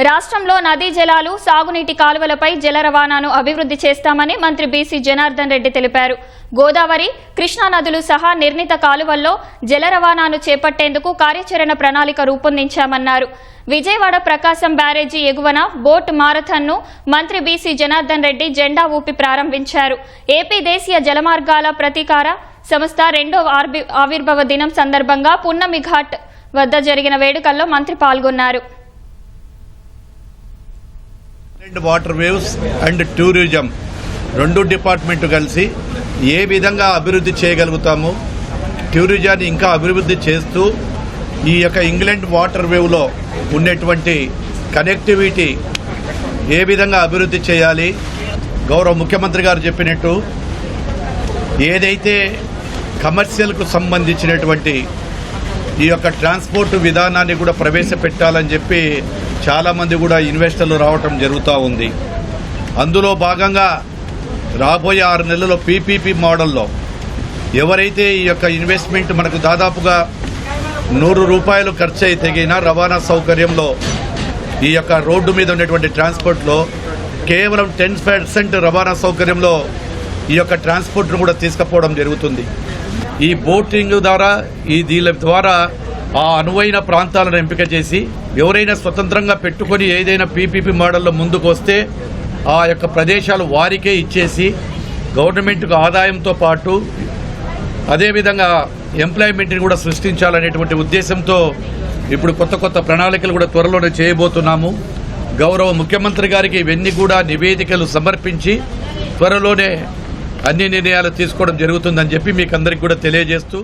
రాష్ట్రంలో నదీ జలాలు సాగునీటి కాలువలపై జల రవాణాను అభివృద్ధి చేస్తామని మంత్రి బీసీ జనార్దన్ రెడ్డి తెలిపారు. గోదావరి కృష్ణా నదులు సహా నిర్ణీత కాలువల్లో జల రవాణాను చేపట్టేందుకు కార్యాచరణ ప్రణాళిక రూపొందించామన్నారు. విజయవాడ ప్రకాశం బ్యారేజీ ఎగువన బోట్ మారథాన్ను మంత్రి బీసీ జనార్దన్ రెడ్డి జెండా ఊపి ప్రారంభించారు. ఏపీ దేశీయ జలమార్గాల ప్రతీకార సంస్థ రెండో ఆర్బి- ఆవిర్భావ దినం సందర్భంగా పున్నమి ఘాట్ వద్ద జరిగిన వేడుకల్లో మంత్రి పాల్గొన్నారు. And water waves and tourism రెండు డిపార్ట్మెంట్ కలిసి ఏ విధంగా అభివృద్ధి చేయగలుగుతాము? టూరిజాన్ని ఇంకా అభివృద్ధి చేస్తూ ఈ యొక్క ఇంగ్లాండ్ వాటర్ వేవ్లో ఉన్నటువంటి కనెక్టివిటీ ఏ విధంగా అభివృద్ధి చేయాలి? గౌరవ ముఖ్యమంత్రి గారు చెప్పినట్టు ఏదైతే కమర్షియల్కు సంబంధించినటువంటి ఈ యొక్క ట్రాన్స్పోర్ట్ విధానాన్ని కూడా ప్రవేశపెట్టాలని చెప్పి చాలామంది కూడా ఇన్వెస్టర్లు రావటం జరుగుతూ ఉంది. అందులో భాగంగా రాబోయే ఆరు నెలల్లో పీపీపీ మోడల్లో ఎవరైతే ఈ యొక్క ఇన్వెస్ట్మెంట్ మనకు దాదాపుగా నూరు రూపాయలు ఖర్చు అయితే రవాణా సౌకర్యంలో ఈ యొక్క రోడ్డు మీద ఉన్నటువంటి ట్రాన్స్పోర్ట్లో కేవలం టెన్ పర్సెంట్ రవాణా సౌకర్యంలో ఈ యొక్క ట్రాన్స్పోర్ట్ను కూడా తీసుకుపోవడం జరుగుతుంది. ఈ బోటింగ్ ద్వారా ఈ దీని ద్వారా ఆ అనువైన ప్రాంతాలను ఎంపిక చేసి ఎవరైనా స్వతంత్రంగా పెట్టుకొని ఏదైనా పీపీపీ మోడల్లో ముందుకు వస్తే ఆ యొక్క ప్రదేశాలు వారికే ఇచ్చేసి గవర్నమెంట్కు ఆదాయంతో పాటు అదేవిధంగా ఎంప్లాయ్మెంట్ని కూడా సృష్టించాలనేటువంటి ఉద్దేశంతో ఇప్పుడు కొత్త కొత్త ప్రణాళికలు కూడా త్వరలోనే చేయబోతున్నాము. గౌరవ ముఖ్యమంత్రి గారికి ఇవన్నీ కూడా నివేదికలు సమర్పించి త్వరలోనే అన్ని నిర్ణయాలు తీసుకోవడం జరుగుతుందని చెప్పి మీకు అందరికి కూడా తెలియజేస్తూ